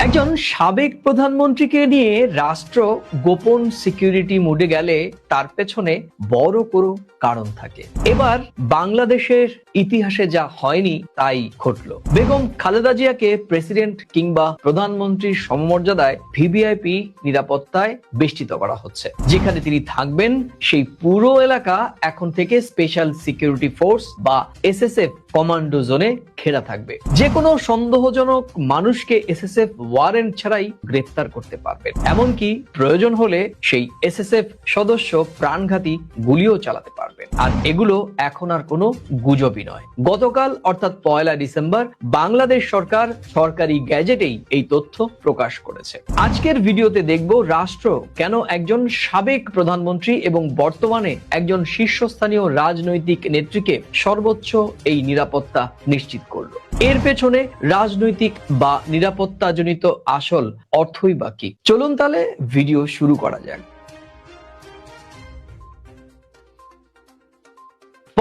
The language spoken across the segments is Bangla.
একজন সাবেক প্রধানমন্ত্রীকে নিয়ে রাষ্ট্র গোপন সিকিউরিটি মোডে গেলে তার পেছনে বড় কোনো কারণ থাকে। এবার বাংলাদেশের ইতিহাসে যা হয়নি তাই ঘটলো। বেগম খালেদা জিয়াকে প্রেসিডেন্ট কিংবা প্রধানমন্ত্রীর সমমর্যাদায় ভিভিআইপি নিরাপত্তায় বেষ্টিত করা হচ্ছে। যেখানে তিনি থাকবেন সেই পুরো এলাকা এখন থেকে স্পেশাল সিকিউরিটি ফোর্স বা এসএসএফ কমান্ডো জোনে ঘেরা থাকবে। যে কোনো সন্দেহজনক মানুষকে এসএসএফ ওয়ারেন্ট ছাড়াই গ্রেফতার করতে পারবেন। এমনকি প্রয়োজন হলে সেই এসএসএফ সদস্য প্রাণঘাতী গুলিও চালাতে পারবেন। আর এগুলো এখন আর কোনো গুজবই নয়। গতকাল, অর্থাৎ পয়লা ডিসেম্বর, বাংলাদেশ সরকার সরকারি গ্যাজেটেই এই তথ্য প্রকাশ করেছে। আজকের ভিডিওতে দেখব রাষ্ট্র কেন একজন সাবেক প্রধানমন্ত্রী এবং বর্তমানে একজন শীর্ষস্থানীয় রাজনৈতিক নেত্রীকে সর্বোচ্চ এই নিরাপত্তা নিশ্চিত করল। এর পেছনে রাজনৈতিক বা নিরাপত্তাজনিত আসল অর্থই বাকি চলুন তাহলে ভিডিও শুরু করা যাক।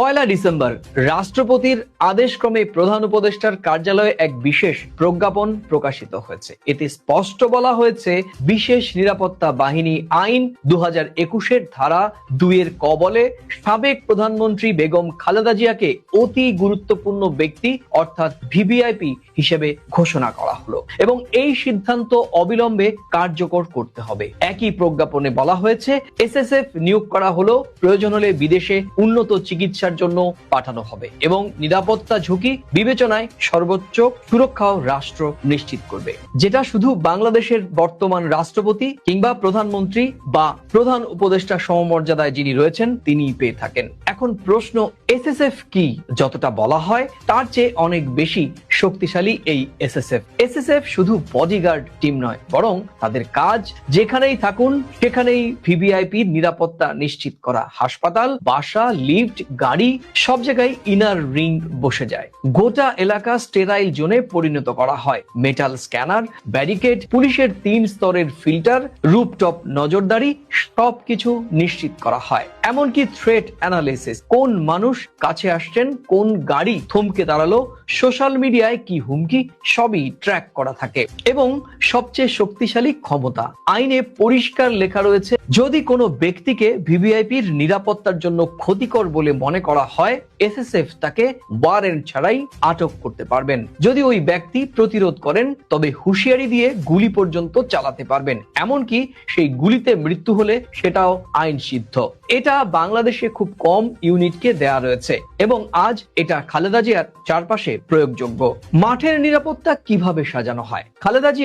পয়লা ডিসেম্বর, রাষ্ট্রপতির আদেশক্রমে প্রধান উপদেষ্টার কার্যালয়ে এক বিশেষ প্রজ্ঞাপন প্রকাশিত হয়েছে। এতে স্পষ্ট বলা হয়েছে, বিশেষ নিরাপত্তা বাহিনী আইন দু হাজার একুশের ধারা দুইয়ের কবলে সাবেক প্রধানমন্ত্রী বেগম খালেদা জিয়াকে অতি গুরুত্বপূর্ণ ব্যক্তি অর্থাৎ ভিভিআইপি হিসেবে ঘোষণা করা হলো এবং এই সিদ্ধান্ত অবিলম্বে কার্যকর করতে হবে। একই প্রজ্ঞাপনে বলা হয়েছে, এসএসএফ নিয়োগ করা হলো, প্রয়োজন হলে বিদেশে উন্নত চিকিৎসার জন্য পাঠানো হবে এবং নিরাপত্তা ঝুঁকি বিবেচনায় সর্বোচ্চ সুরক্ষাও রাষ্ট্র নিশ্চিত করবে। যেটা শুধু বাংলাদেশের বর্তমান রাষ্ট্রপতি কিংবা প্রধানমন্ত্রী বা প্রধান উপদেষ্টা সমমর্যাদায় যিনি রয়েছেন তিনি পেয়ে থাকেন। এখন প্রশ্ন, এসএসএফ কি যতটা বলা হয়, তার চেয়ে অনেক বেশি শক্তিশালী এই এসএসএফ এসএসএফ শুধু বডিগার্ড টিম নয়, বরং তাদের কাজ যেখানেই থাকুন, সেখানেই ভিভিআইপি নিরাপত্তা নিশ্চিত করা। হাসপাতাল, বাসা লিফট গাড়ি, সব জায়গায় ইনার রিং বসে যায়। গোটা এলাকা স্টেরাইল জোনে পরিণত করা হয়। মেটাল স্ক্যানার ব্যারিকেড পুলিশের তিন স্তরের ফিল্টার রুপটপ নজরদারি, সবকিছু নিশ্চিত করা হয়। এমনকি থ্রেট অ্যানালিসিস কোন মানুষ কাছে আসছেন, কোন গাড়ি থমকে দাঁড়াল সোশ্যাল মিডিয়ায় কি হুমকি, সবই ট্র্যাক করা থাকে। এবং সবচেয়ে শক্তিশালী ক্ষমতা, আইনে পরিষ্কার লেখা রয়েছে, যদি কোনো ব্যক্তিকে ভিভিআইপির নিরাপত্তার জন্য ক্ষতিকর বলে মনে করা হয়, এসএসএফ তাকে ওয়ারেন্ট ছাড়াই আটক করতে পারবেন। যদি ওই ব্যক্তি প্রতিরোধ করেন, তবে হুঁশিয়ারি দিয়ে গুলি পর্যন্ত চালাতে পারবেন। এমনকি সেই গুলিতে মৃত্যু হলে সেটাও আইন সিদ্ধ এটা বাংলাদেশে খুব কম ইউনিটকে দেয়া রয়েছে এবং আজ এটা খালেদা জিয়ার চারপাশে প্রয়োগযোগ্য। মাঠের নিরাপত্তা কীভাবে সাজানো হয়? খালেদা জিয়া